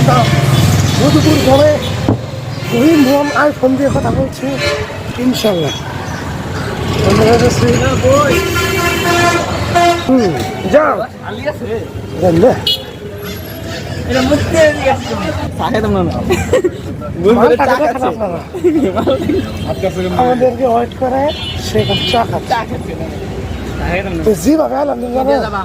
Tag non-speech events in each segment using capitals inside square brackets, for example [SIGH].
আমরা মধুপুর গ্রামে রহিম ভুয়াম আইফোন দিয়ে কথা বলছি ইনশাল্লাহ হুম যাও। জানলে? আমাদেরকে ওয়েট করে চা খাচ্ছে। আলহামদুলিল্লাহ।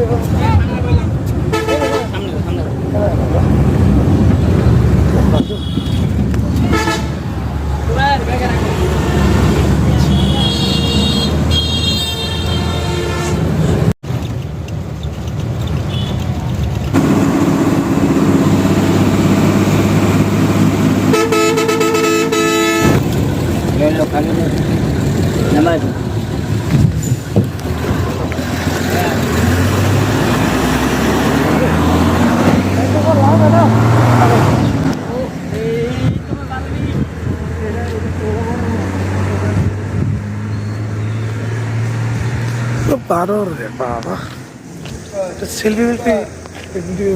গো? এতো বড় হবে না? তো বারো রে বাবা। সেলফি মেলফি ভিডিও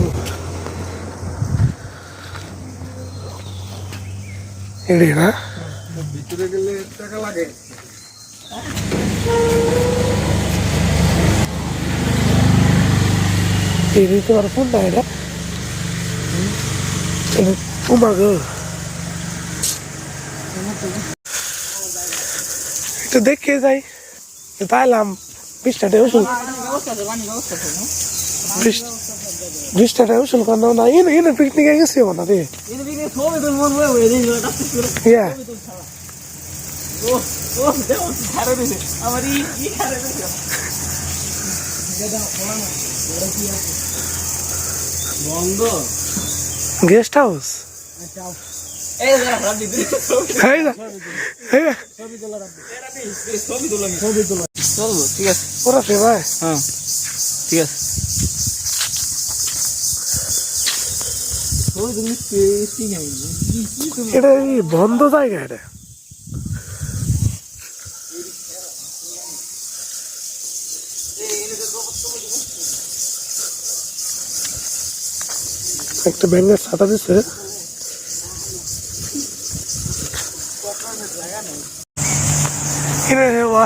এড়ে না। ভিতরে গেলে টাকা লাগে এটা দেখে যাই। তাইলাম। বিশটাতে উসুল। বিশটাতে উসুল করো না ইন ইন পিকনিকে গেছি না রে। ইয়া। Guest house? এই না এই না চলবো ঠিক আছে। ওরা ভাই। হ্যাঁ ঠিক আছে। এটা বন্ধ জায়গা এটা। একটা ব্যাঙের ছাতা দিচ্ছে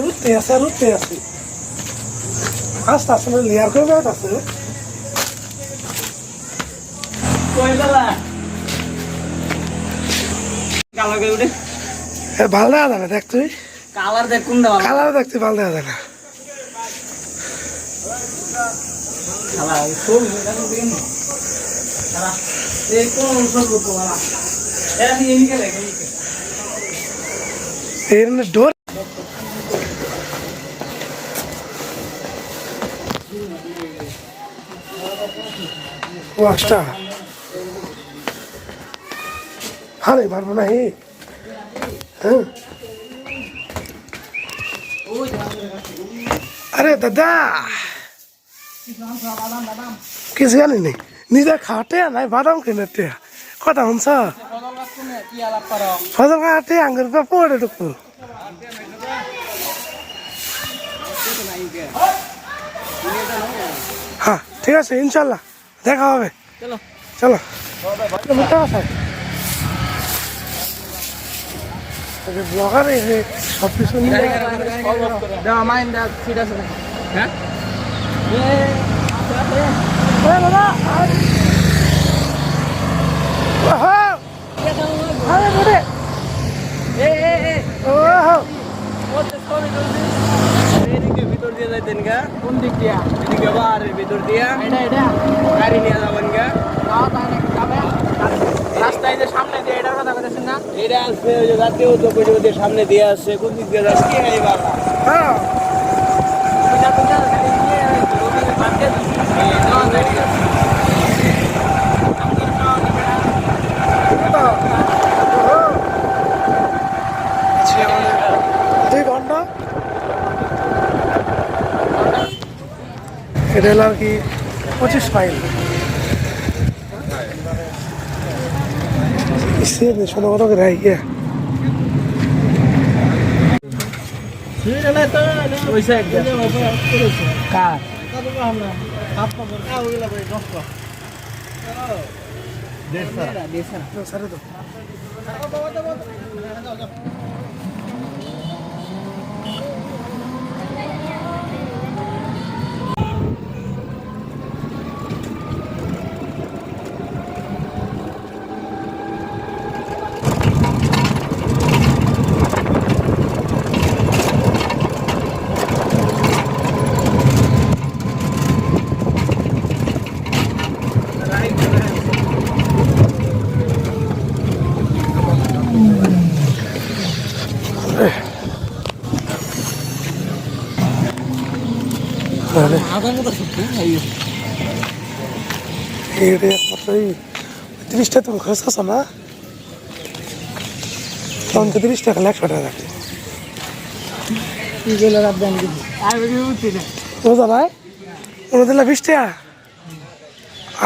উঠতে আছে আর উঠতে আছে আস্তে আস্তে মানে লেয়ার করে বেড়াতে আছে ভালো দেখা যাবে দেখ তুই কালার দেখ ভালো কালার দেখতে ভালো দেখা এই কোন নিয়ে নিকে দেখে এর ডোর ওয়াশটা আরে না দাদা কিছু জানি নেই নিজে খাটে নাই বাদাম কিনে কথা শুনছ আলাপ কাটে আঙ্গুর পড়ে ঢুকবো হ্যাঁ ঠিক আছে ইনশাল্লাহ। দেখা হবে। চলো। চলো। ব্লগার সব কিছু হ্যাঁ? দাদা আর- বড়ে এ এ এ। ও এদিকে ভিতর দিয়ে যাইতেন গা? কোন দিক দিয়া? এদিকে বাহারের ভিতর দিয়া। এটা এটা। গাড়ি নিয়ে যাবেন গা। রাস্তায় যে সামনে দিয়ে এটার কথা বলতেছেন না? এটা আসবে ওই যে জাতীয় উদ্যোগ সামনে দিয়ে আসছে কোন দিক দিয়ে যাচ্ছে কি হয় বাবা? হ্যাঁ বুঝা বুঝা খালি দিয়ে ওখানে বাদ দিয়ে দিছি দাও ঠিক আছে দুই ঘণ্টা এটা হলো আর কি পঁচিশ কত করে সারে। একমাত্র এই তিরিশটা তুমি খরচ আছো না? তখন তো তিরিশ টাকা একশো টাকা রাখে বুঝা দিলা বিশ টাকা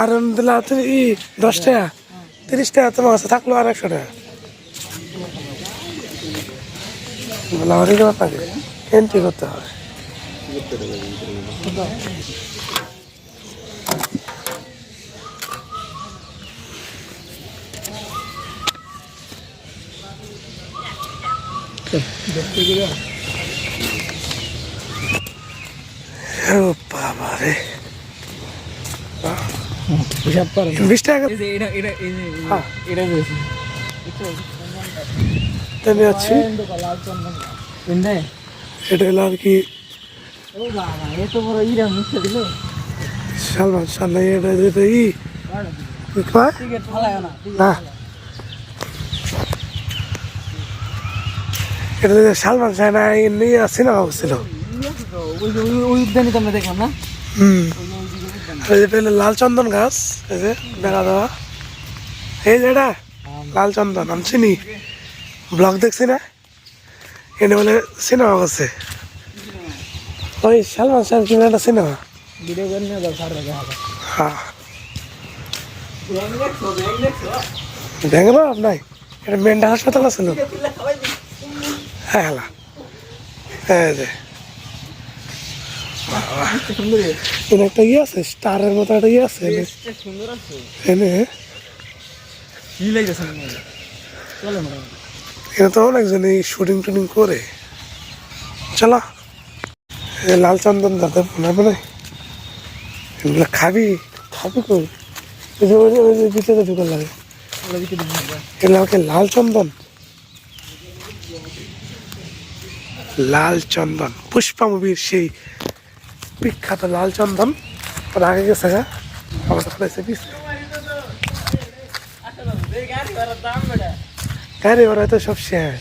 আর ওরা দিলা তুমি ই দশ টাকা। তিরিশ টাকা তোমার কাছে থাকল আর একশো টাকা। বলে আমার ব্যাপারে এন্ট্রি করতে হবে। ও বাবা রে হিসাব করেন বিশ টাকা এটা এটা হ্যাঁ। এটা রয়েছে আমি আছি। এটা হলো আর কি ও বাবা এটা যেটা সালমান শাহ নিয়ে সিনেমা করছিল ওই যে ওই- ওই উদ্যানই তো আমরা দেখলাম না হুম আর যেটা হলো লাল চন্দন গাছ এই যে দেখা দেওয়া এই যে এটা লাল চন্দন আমি চিনি ব্লগ দেখছি না এনে বলে সিনেমা করছে ওই সালমান শাহ কি একটা সিনেমা হ্যাঁ দেখল আপনার এটা মেন্টাল হাসপাতাল আছিল হ্যাঁ হ্যাঁ। হ্যাঁ যে। একটা ইয়ে আছে স্টারের মতো একটা ইয়ে আছে। এনে- এনে তো অনেকজন এই শুটিং টুটিং করে। চলো। লাল চন্দন যাতে মনে হবে এগুলো খাবি? খাবি কই? ওই যে, ওই ভিতরে ঢুকে লাগে। এগুলো লাল চন্দন? লাল চন্দন পুষ্পা মুভির সেই বিখ্যাত লাল চন্দন। ওর আগে গেছে গা আমার এসে পিছে গাড়ি ওরা তো সব শেষ।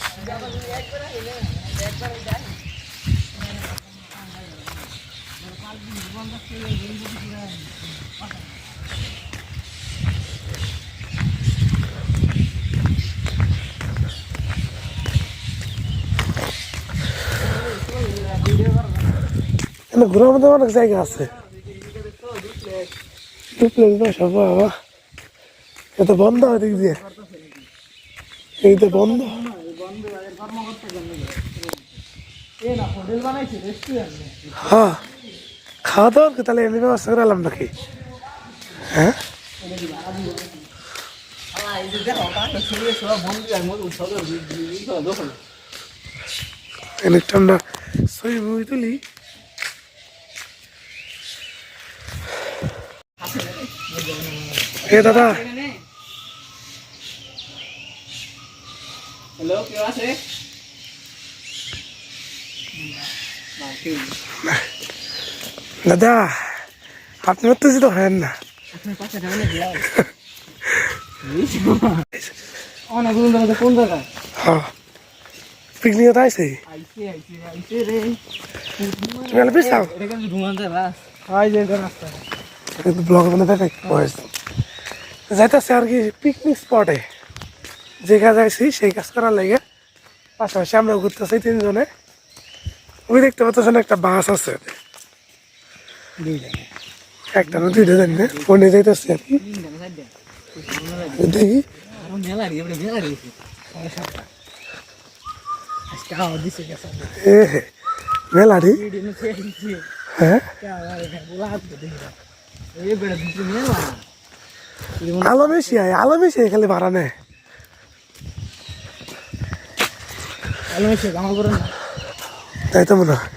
এখানে ঘোরার মধ্যে অনেক জায়গা আছে। বন্ধ হয় দিক দিয়ে। এই তো বন্ধ। হ্যাঁ। খাওয়া কি? তাহলে এমনি হ্যাঁ? ছড়িয়ে সব বন্ধু আর মতো সব দোকান অনেকটা আমরা ছবি মুভি তুলি এ দাদা। হ্যালো কেউ আছে? দাদা আপনি উত্তেজিত হয় [LAUGHS] না। হ্যাঁ। পিকনিকে তো আইসি আইসে আইসে আইসে রে। তুমি পিছাও ব্লগ দেখাই। বয়স যাইতেছে আর কি পিকনিক স্পটে যে কাজ আইসি সেই কাজ করার লাগে পাশাপাশি আমরা ঘুরতেছি তিনজনে। ওই দেখতে পাচ্ছেন একটা বাস আছে। একটা না দুইটা জানি না ফোনে যাইতেছে আর কি। দেখি। মেলারি হ্যাঁ? আলো বেশি আয় আলো বেশি খালি ভাড়া নেয় তাই তো মনে হয়।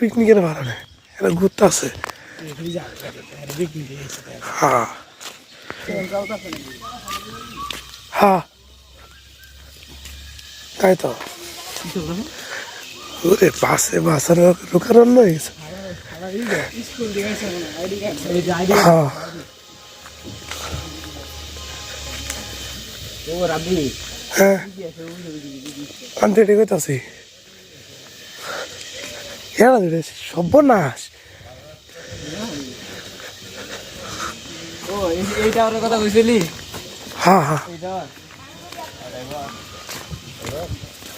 পিকনিকের ভাড়া নেয় এটা ঘুরতে আছে হ্যাঁ হ্যাঁ তাই তো। ওরে পাশে বাসার রোকার অন্য হয়ে গেছে। হ্যাঁ। হ্যাঁ। আমি তো এটাই করতেছি এরা সর্বনাশ এইটা ওর কথা কইছিলি হ্যাঁ হ্যাঁ।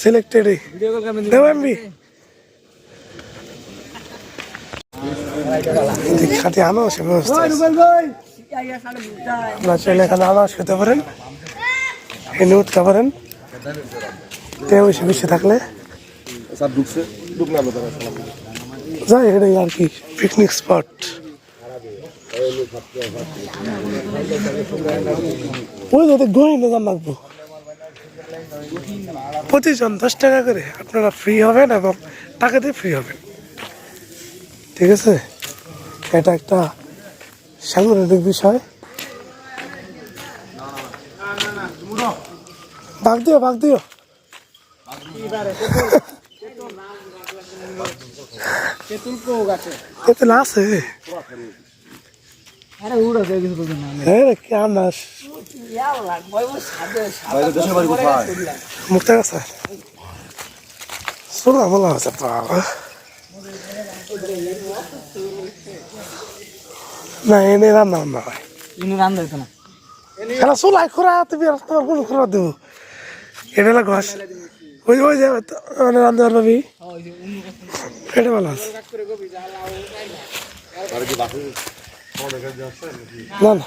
সিলেক্টেড দেব এমবি খাতে আনো সে ব্যবস্থা আপনার চাইলে এখানে আলো শুতে পারেন। এনে উঠতে পারেন। তে বেশি বেশি থাকলে। যাই এটাই আর কি পিকনিক স্পট ওই যাতে গহিনে যান লাগবো। প্রতিজন দশ টাকা করে আপনারা ফ্রি হবেন এবং টাকা দিয়ে ফ্রি হবেন। ঠিক আছে? এটা একটা সাংগঠনিক বিষয়। ভাগ দিও ভাগ দিও। তেতুল আছে আরে উড়ো কে কিছু না। রে কি আন্দাজ ইয়া লাগ ভাই ও সাদে সাদে মুক্তা আছে সোনা বলা আছে বাবা। না এনে রান্না বান্না হয়। ইনু রান দিত না। খেলা চুলাই খোরা তুমি আর তোমার কোনো খোরা দেবো। এটা হলো ঘষ ওই ওই যে মানে রান্না পারবি ওই যে উনু এটা ভালো আছে না না।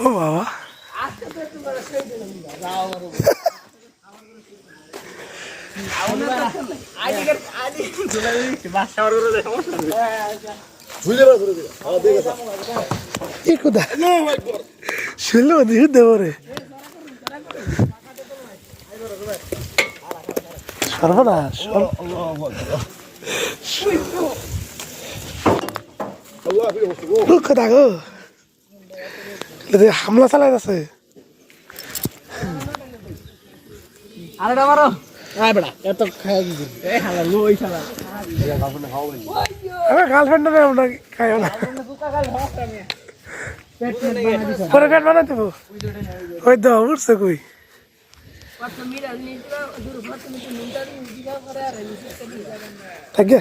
ও বাবা। শুনলো দিয়ে দেবো সর্বনাশ। দুঃখ থাকো এদের হামলা চালাই আছে আরেটা মারো। আয় বেড়া এত খাই দিবি এই হালা লই শালা। আমার গার্লফ্রেন্ড নেই আমরা খাইও না। পরে পেট বানাই দেবো ওই তো উঠছে কই? থাকে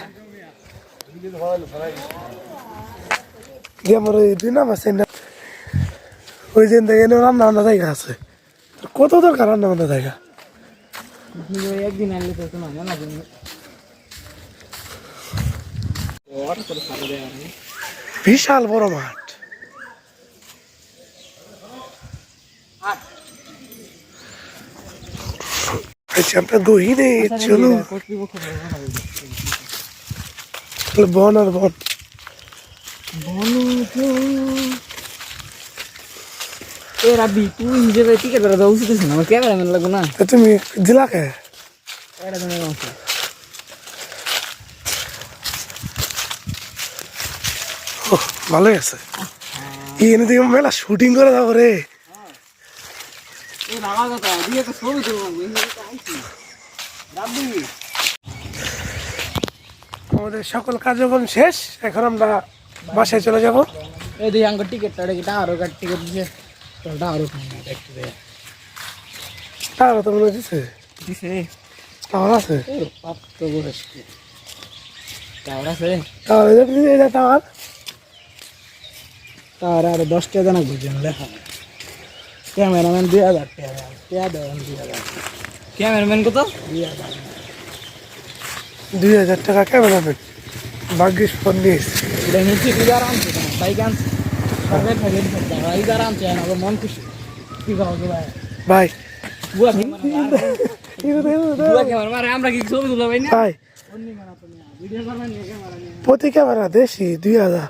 গিয়ে আমার দুই নাম আছে না ওই যে দেখে রান্না বান্না জায়গা আছে। কত দরকার রান্না বান্না জায়গা? বিশাল বড় মাঠ। কর্তৃপক্ষ তাহলে বন বন। এ রাবি তুই নিজে টিকেট উচিত না? আমার ক্যামেরাম্যান লাগবো না। তা তুমি দিলা কে? ভালোই আছে। এনে মেলা শুটিং করে যাব রে। দিয়ে আমাদের সকল কার্যক্রম শেষ এখন আমরা বাসায় চলে যাব। এই দুই আঙ্গুর টিকিটটা এটা কি টাওয়ারও টিকিট দিছে? তো মনে দিছে? টাওয়ার আছে? ও পাপ তো বলেছ টাওয়ার আছে? টাওয়ার এই টাওয়ার। টাওয়ার আর দশ টাকা জানা বুঝছেন লেখা ক্যামেরাম্যান দুই হাজার টাকা টাকা দেবেন দুই হাজার। ক্যামেরাম্যান কত? দুই হাজার। দুই হাজার টাকা ক্যামেরাম্যান। ভাগ্যিস ফোন দিয়েছে। এটা আনছে ভাই প্রতি ক্যামেরা দেশি দুই হাজার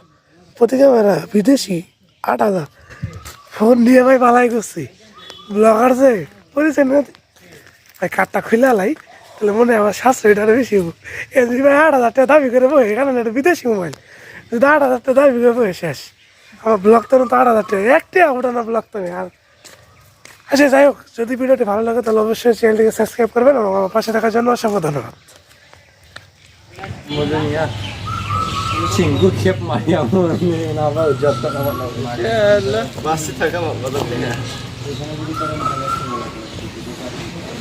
প্রতি ক্যামেরা বিদেশি আট হাজার ফোন নিয়ে ভাই বালাই করছি ব্লগার যে পরিচয় না? ভাই কার্ডটা খুলে লাই। তাহলে মনে হয় আমার সাতশো এটার বেশি হব এমনি ভাই আট হাজার টাকা দাবি করে বই কারণ এটা বিদেশি মোবাইল। যদি আট হাজার টাকা দাবি করে বই শেষ। আমার ব্লগ তো তো আট হাজার টাকা একটা ওটা না ব্লগ তো আর আচ্ছা যাই হোক যদি ভিডিওটি ভালো লাগে তাহলে অবশ্যই চ্যানেলটিকে সাবস্ক্রাইব করবেন এবং আমার পাশে থাকার জন্য অসংখ্য ধন্যবাদ 친구 캡 많이 하면 나가 어쩌다 나가 나가. 맛이 타가 먹거든.